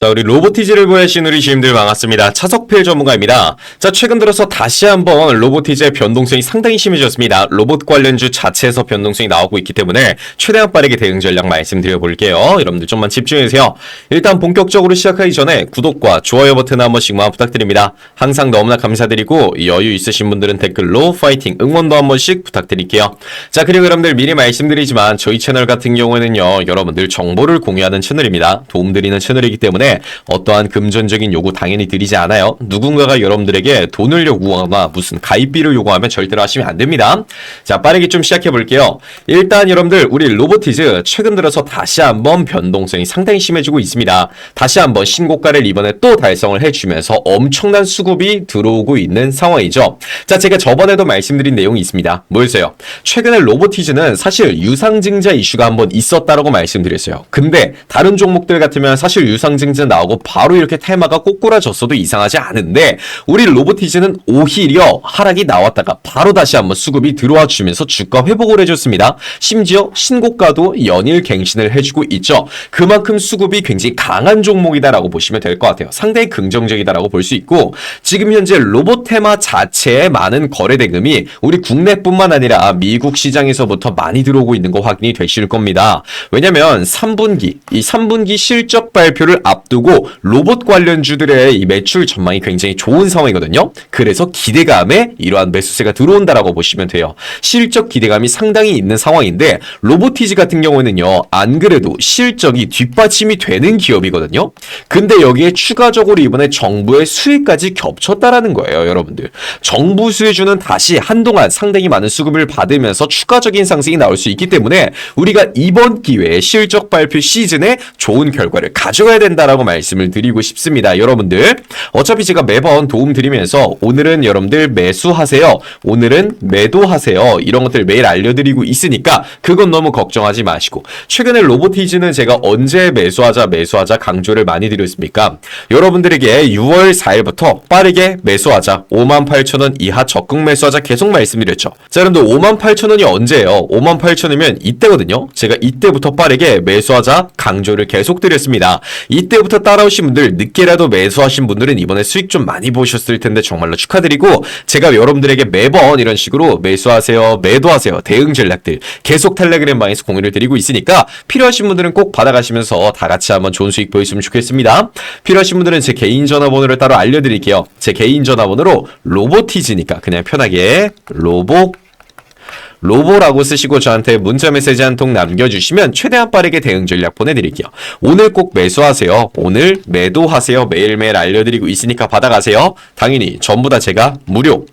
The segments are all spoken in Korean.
자, 우리 로보티즈를 구하신 우리 주임들 반갑습니다. 차석필 전문가입니다. 자, 최근 들어서 다시 한번 로보티즈의 변동성이 상당히 심해졌습니다. 로봇 관련주 자체에서 변동성이 나오고 있기 때문에 최대한 빠르게 대응 전략 말씀드려 볼게요. 여러분들 좀만 집중해주세요. 일단 본격적으로 시작하기 전에 구독과 좋아요 버튼 한 번씩만 부탁드립니다. 항상 너무나 감사드리고 여유 있으신 분들은 댓글로 파이팅 응원도 한 번씩 부탁드릴게요. 자, 그리고 여러분들 미리 말씀드리지만 저희 채널 같은 경우에는요, 여러분들 정보를 공유하는 채널입니다. 도움드리는 채널이기 때문에 어떠한 금전적인 요구 당연히 드리지 않아요. 누군가가 여러분들에게 돈을 요구하거나 무슨 가입비를 요구하면 절대로 하시면 안 됩니다. 자, 빠르게 좀 시작해 볼게요. 일단 여러분들 우리 로보티즈 최근 들어서 다시 한번 변동성이 상당히 심해지고 있습니다. 다시 한번 신고가를 이번에 또 달성을 해주면서 엄청난 수급이 들어오고 있는 상황이죠. 자, 제가 저번에도 말씀드린 내용이 있습니다. 뭐였어요? 최근에 로보티즈는 사실 유상증자 이슈가 한번 있었다라고 말씀드렸어요. 근데 다른 종목들 같으면 사실 유상증자 나오고 바로 이렇게 테마가 꼬꾸라졌어도 이상하지 않은데 우리 로보티즈는 오히려 하락이 나왔다가 바로 다시 한번 수급이 들어와 주면서 주가 회복을 해줬습니다. 심지어 신고가도 연일 갱신을 해주고 있죠. 그만큼 수급이 굉장히 강한 종목이다라고 보시면 될 것 같아요. 상당히 긍정적이다라고 볼 수 있고 지금 현재 로봇 테마 자체의 많은 거래 대금이 우리 국내뿐만 아니라 미국 시장에서부터 많이 들어오고 있는 거 확인이 되실 겁니다. 왜냐면 3분기 이 3분기 실적 발표를 앞 두고 로봇 관련주들의 이 매출 전망이 굉장히 좋은 상황이거든요. 그래서 기대감에 이러한 매수세가 들어온다라고 보시면 돼요. 실적 기대감이 상당히 있는 상황인데 로보티즈 같은 경우에는요. 안 그래도 실적이 뒷받침이 되는 기업이거든요. 근데 여기에 추가적으로 이번에 정부의 수익까지 겹쳤다라는 거예요, 여러분들. 정부 수혜주는 다시 한동안 상당히 많은 수급을 받으면서 추가적인 상승이 나올 수 있기 때문에 우리가 이번 기회에 실적 발표 시즌에 좋은 결과를 가져가야 된다라고 말씀을 드리고 싶습니다. 여러분들. 어차피 제가 매번 도움 드리면서 오늘은 여러분들 매수하세요. 오늘은 매도하세요. 이런 것들 매일 알려드리고 있으니까 그건 너무 걱정하지 마시고 최근에 로보티즈는 제가 언제 매수하자 매수하자 강조를 많이 드렸습니까? 여러분들에게 6월 4일부터 빠르게 매수하자 58,000원 이하 적극 매수하자 계속 말씀드렸죠. 자 여러분들 58,000원이 언제예요? 58,000원이면 이때거든요. 제가 이때부터 빠르게 매수하자 강조를 계속 드렸습니다. 이때부터 따라오신 분들 늦게라도 매수하신 분들은 이번에 수익 좀 많이 보셨을 텐데 정말로 축하드리고 제가 여러분들에게 매번 이런 식으로 매수하세요 매도하세요 대응 전략들 계속 텔레그램 방에서 공유를 드리고 있으니까 필요하신 분들은 꼭 받아가시면서 다 같이 한번 좋은 수익 보였으면 좋겠습니다. 필요하신 분들은 제 개인 전화번호를 따로 알려드릴게요. 제 개인 전화번호로 로보티즈니까 그냥 편하게 로보 로보라고 쓰시고 저한테 문자 메시지 한 통 남겨주시면 최대한 빠르게 대응 전략 보내드릴게요. 오늘 꼭 매수하세요. 오늘 매도하세요. 매일매일 알려드리고 있으니까 받아가세요. 당연히 전부 다 제가 무료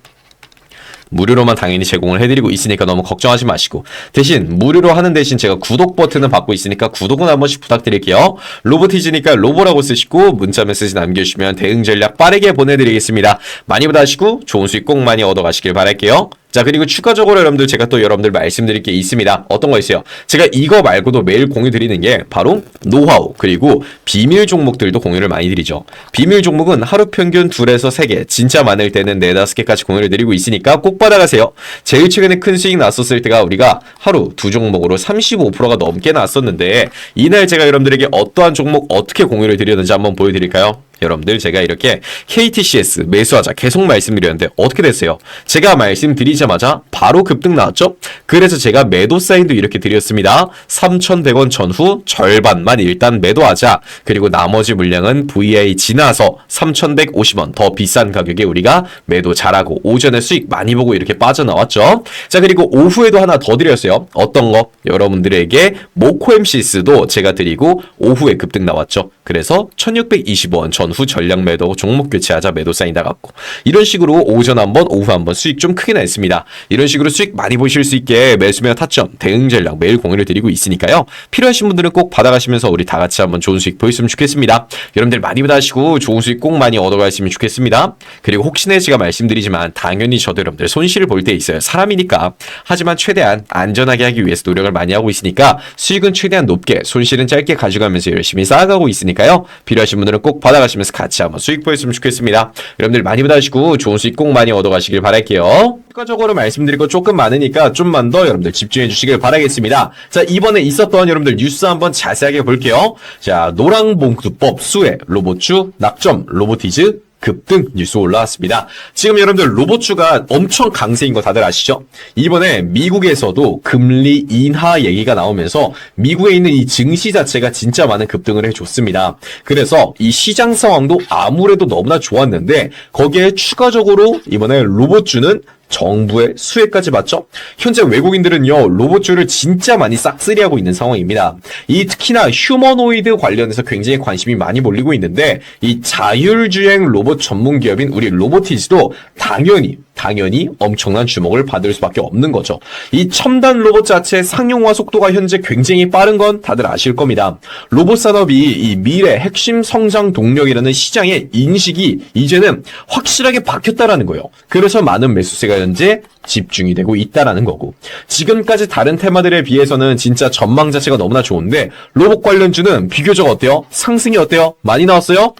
무료로만 당연히 제공을 해드리고 있으니까 너무 걱정하지 마시고 대신 무료로 하는 대신 제가 구독 버튼을 받고 있으니까 구독은 한 번씩 부탁드릴게요. 로보티즈니까 로보라고 쓰시고 문자 메시지 남겨주시면 대응 전략 빠르게 보내드리겠습니다. 많이 받아시고 좋은 수익 꼭 많이 얻어가시길 바랄게요. 자 그리고 추가적으로 여러분들 제가 또 여러분들 말씀드릴 게 있습니다. 어떤 거 있어요? 제가 이거 말고도 매일 공유 드리는 게 바로 노하우 그리고 비밀 종목들도 공유를 많이 드리죠. 비밀 종목은 하루 평균 둘에서 세 개, 진짜 많을 때는 네다섯 개까지 공유를 드리고 있으니까 꼭 받아가세요. 제일 최근에 큰 수익 났었을 때가 우리가 하루 두 종목으로 35%가 넘게 났었는데 이날 제가 여러분들에게 어떠한 종목 어떻게 공유를 드렸는지 한번 보여드릴까요? 여러분들 제가 이렇게 KTCS 매수하자 계속 말씀드렸는데 어떻게 됐어요? 제가 말씀드리자마자 바로 급등 나왔죠? 그래서 제가 매도 사인도 이렇게 드렸습니다. 3,100원 전후 절반만 일단 매도하자. 그리고 나머지 물량은 VI 지나서 3,150원 더 비싼 가격에 우리가 매도 잘하고 오전에 수익 많이 보고 이렇게 빠져나왔죠? 자 그리고 오후에도 하나 더 드렸어요. 어떤 거? 여러분들에게 모코엠시스도 제가 드리고 오후에 급등 나왔죠. 그래서 1620원 전후 전량 매도 종목 교체하자 매도 사인 나갔고 이런 식으로 오전 한번 오후 한번 수익 좀 크게 냈습니다. 이런 식으로 수익 많이 보실 수 있게 매수면 타점 대응 전략 매일 공유를 드리고 있으니까요. 필요하신 분들은 꼭 받아가시면서 우리 다 같이 한번 좋은 수익 보였으면 좋겠습니다. 여러분들 많이 받아시고 좋은 수익 꼭 많이 얻어가시면 좋겠습니다. 그리고 혹시나 제가 말씀드리지만 당연히 저도 여러분들 손실을 볼 때 있어요. 사람이니까. 하지만 최대한 안전하게 하기 위해서 노력을 많이 하고 있으니까 수익은 최대한 높게 손실은 짧게 가져가면서 열심히 쌓아가고 있으니까요. 필요하신 분들은 꼭 받아가시면 받아가시면서 같이 한번 수익 보였으면 좋겠습니다. 여러분들 많이 받아가시고 좋은 수익 꼭 많이 얻어가시길 바랄게요. 추가적으로 말씀드릴 거 조금 많으니까 좀만 더 여러분들 집중해 주시길 바라겠습니다. 자, 이번에 있었던 여러분들 뉴스 한번 자세하게 볼게요. 자, 노랑봉투법, 수혜, 로봇주, 낙점, 로보티즈, 급등 뉴스 올라왔습니다. 지금 여러분들 로봇주가 엄청 강세인 거 다들 아시죠? 이번에 미국에서도 금리 인하 얘기가 나오면서 미국에 있는 이 증시 자체가 진짜 많은 급등을 해줬습니다. 그래서 이 시장 상황도 아무래도 너무나 좋았는데 거기에 추가적으로 이번에 로봇주는 정부의 수혜까지 받죠? 현재 외국인들은요, 로봇주를 진짜 많이 싹쓸이하고 있는 상황입니다. 이 특히나 휴머노이드 관련해서 굉장히 관심이 많이 몰리고 있는데, 이 자율주행 로봇 전문 기업인 우리 로보티즈도 당연히 당연히 엄청난 주목을 받을 수밖에 없는 거죠. 이 첨단 로봇 자체의 상용화 속도가 현재 굉장히 빠른 건 다들 아실 겁니다. 로봇 산업이 이 미래 핵심 성장 동력이라는 시장의 인식이 이제는 확실하게 바뀌었다라는 거예요. 그래서 많은 매수세가 현재 집중이 되고 있다라는 거고. 지금까지 다른 테마들에 비해서는 진짜 전망 자체가 너무나 좋은데 로봇 관련주는 비교적 어때요? 상승이 어때요? 많이 나왔어요?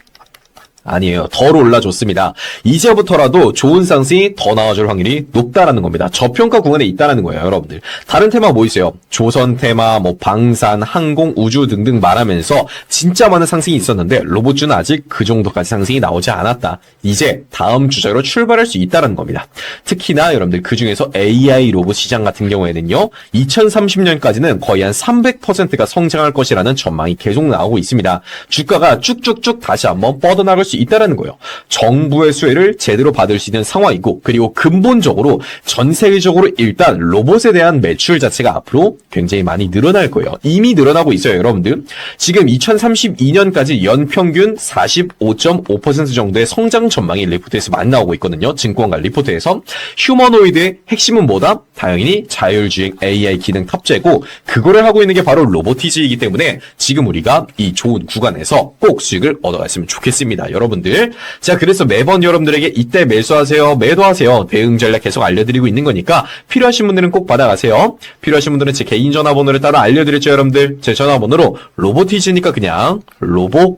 아니에요. 덜 올라줬습니다. 이제부터라도 좋은 상승이 더 나와줄 확률이 높다라는 겁니다. 저평가 구간에 있다라는 거예요, 여러분들. 다른 테마 뭐 있어요? 조선 테마, 뭐 방산, 항공, 우주 등등 말하면서 진짜 많은 상승이 있었는데 로봇주는 아직 그 정도까지 상승이 나오지 않았다. 이제 다음 주제로 출발할 수 있다라는 겁니다. 특히나 여러분들 그 중에서 AI 로봇 시장 같은 경우에는요, 2030년까지는 거의 한 300%가 성장할 것이라는 전망이 계속 나오고 있습니다. 주가가 쭉쭉쭉 다시 한번 뻗어나갈 수 있다라는 거예요. 정부의 수혜를 제대로 받을 수 있는 상황이고 그리고 근본적으로 전 세계적으로 일단 로봇에 대한 매출 자체가 앞으로 굉장히 많이 늘어날 거예요. 이미 늘어나고 있어요, 여러분들. 지금 2032년까지 연평균 45.5% 정도의 성장 전망이 리포트에서 많이 나오고 있거든요. 증권가 리포트에서 휴머노이드의 핵심은 뭐다? 당연히 자율주행 AI 기능 탑재고 그거를 하고 있는 게 바로 로보티즈이기 때문에 지금 우리가 이 좋은 구간에서 꼭 수익을 얻어갔으면 좋겠습니다. 여러분 들. 자, 그래서 매번 여러분들에게 이때 매수하세요, 매도하세요. 대응 전략 계속 알려드리고 있는 거니까 필요하신 분들은 꼭 받아가세요. 필요하신 분들은 제 개인 전화번호를 따로 알려드렸죠, 여러분들. 제 전화번호로 로보티즈니까 그냥 로보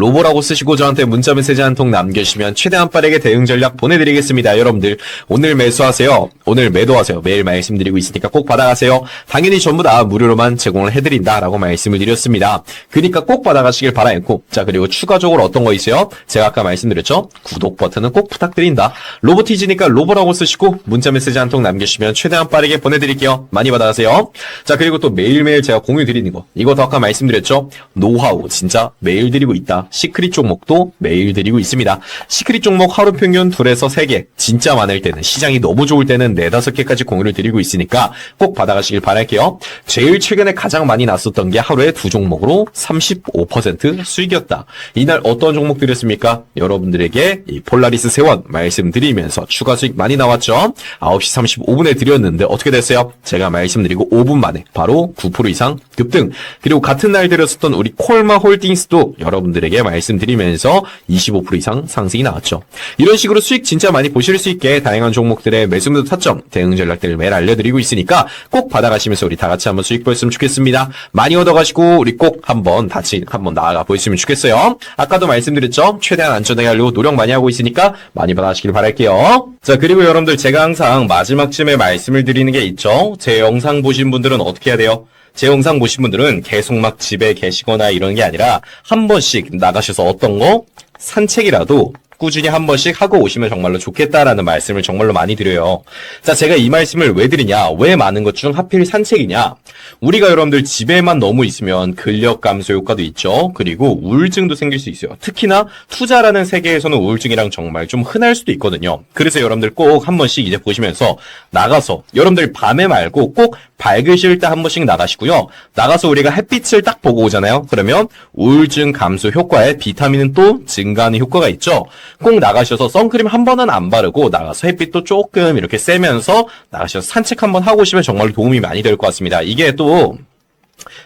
로보라고 쓰시고 저한테 문자 메시지 한 통 남겨주시면 최대한 빠르게 대응 전략 보내드리겠습니다. 여러분들 오늘 매수하세요. 오늘 매도하세요. 매일 말씀드리고 있으니까 꼭 받아가세요. 당연히 전부 다 무료로만 제공을 해드린다라고 말씀을 드렸습니다. 그러니까 꼭 받아가시길 바라겠고 자 그리고 추가적으로 어떤 거 있어요? 제가 아까 말씀드렸죠? 구독 버튼은 꼭 부탁드린다. 로보티즈니까 로보라고 쓰시고 문자 메시지 한 통 남겨주시면 최대한 빠르게 보내드릴게요. 많이 받아가세요. 자 그리고 또 매일매일 제가 공유 드리는 거 이것도 아까 말씀드렸죠? 노하우 진짜 매일 드리고 있다. 시크릿 종목도 매일 드리고 있습니다. 시크릿 종목 하루 평균 둘에서 세 개, 진짜 많을 때는 시장이 너무 좋을 때는 네다섯 개까지 공유를 드리고 있으니까 꼭 받아가시길 바랄게요. 제일 최근에 가장 많이 났었던 게 하루에 두 종목으로 35% 수익이었다. 이날 어떤 종목 드렸습니까? 여러분들에게 이 폴라리스 세원 말씀드리면서 추가 수익 많이 나왔죠? 9시 35분에 드렸는데 어떻게 됐어요? 제가 말씀드리고 5분 만에 바로 9% 이상 급등. 그리고 같은 날 드렸었던 우리 콜마 홀딩스도 여러분들에게 말씀드리면서 25% 이상 상승이 나왔죠. 이런 식으로 수익 진짜 많이 보실 수 있게 다양한 종목들의 매수매도 타점, 대응 전략들을 매일 알려드리고 있으니까 꼭 받아가시면서 우리 다 같이 한번 수익 보였으면 좋겠습니다. 많이 얻어가시고 우리 꼭 한번 같이 한번 나아가 보였으면 좋겠어요. 아까도 말씀드렸죠. 최대한 안전하게 하려고 노력 많이 하고 있으니까 많이 받아가시길 바랄게요. 자 그리고 여러분들 제가 항상 마지막쯤에 말씀을 드리는 게 있죠. 제 영상 보신 분들은 어떻게 해야 돼요? 제 영상 보신 분들은 계속 막 집에 계시거나 이런 게 아니라 한 번씩 나가셔서 어떤 거? 산책이라도 꾸준히 한 번씩 하고 오시면 정말로 좋겠다라는 말씀을 정말로 많이 드려요. 자, 제가 이 말씀을 왜 드리냐? 왜 많은 것 중 하필 산책이냐? 우리가 여러분들 집에만 너무 있으면 근력 감소 효과도 있죠. 그리고 우울증도 생길 수 있어요. 특히나 투자라는 세계에서는 우울증이랑 정말 좀 흔할 수도 있거든요. 그래서 여러분들 꼭 한 번씩 이제 보시면서 나가서 여러분들 밤에 말고 꼭 밝으실 때 한 번씩 나가시고요. 나가서 우리가 햇빛을 딱 보고 오잖아요. 그러면 우울증 감소 효과에 비타민은 또 증가하는 효과가 있죠. 꼭 나가셔서 선크림 한 번은 안 바르고 나가서 햇빛도 조금 이렇게 쐬면서 나가셔서 산책 한번 하고 오시면 정말 도움이 많이 될 것 같습니다. 이게 또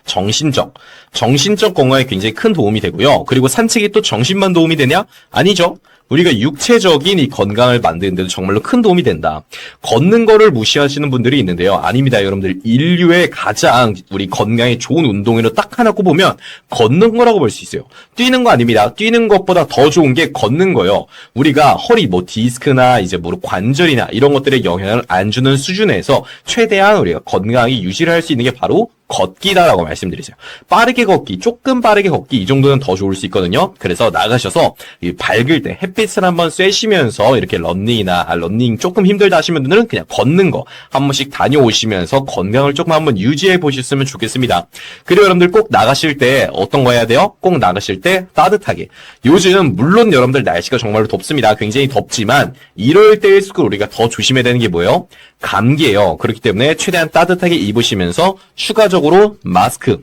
정신적, 정신적 건강에 굉장히 큰 도움이 되고요. 그리고 산책이 또 정신만 도움이 되냐? 아니죠. 우리가 육체적인 이 건강을 만드는 데도 정말로 큰 도움이 된다. 걷는 거를 무시하시는 분들이 있는데요. 아닙니다, 여러분들. 인류의 가장 우리 건강에 좋은 운동으로 딱 하나 꼽으면 걷는 거라고 볼 수 있어요. 뛰는 거 아닙니다. 뛰는 것보다 더 좋은 게 걷는 거요. 우리가 허리, 뭐 디스크나 이제 무릎 관절이나 이런 것들에 영향을 안 주는 수준에서 최대한 우리가 건강히 유지를 할 수 있는 게 바로 걷기다라고 말씀드리세요. 빠르게 걷기, 조금 빠르게 걷기 이 정도는 더 좋을 수 있거든요. 그래서 나가셔서 이 밝을 때 햇빛 을 한번 쐬시면서 이렇게 런닝이나 아, 런닝 조금 힘들다 하시는 분들은 그냥 걷는 거 한 번씩 다녀오시면서 건강을 조금 한번 유지해 보셨으면 좋겠습니다. 그리고 여러분들 꼭 나가실 때 어떤 거 해야 돼요? 꼭 나가실 때 따뜻하게. 요즘 물론 여러분들 날씨가 정말로 덥습니다. 굉장히 덥지만 이럴 때일수록 우리가 더 조심해야 되는 게 뭐예요? 감기예요. 그렇기 때문에 최대한 따뜻하게 입으시면서 추가적으로 마스크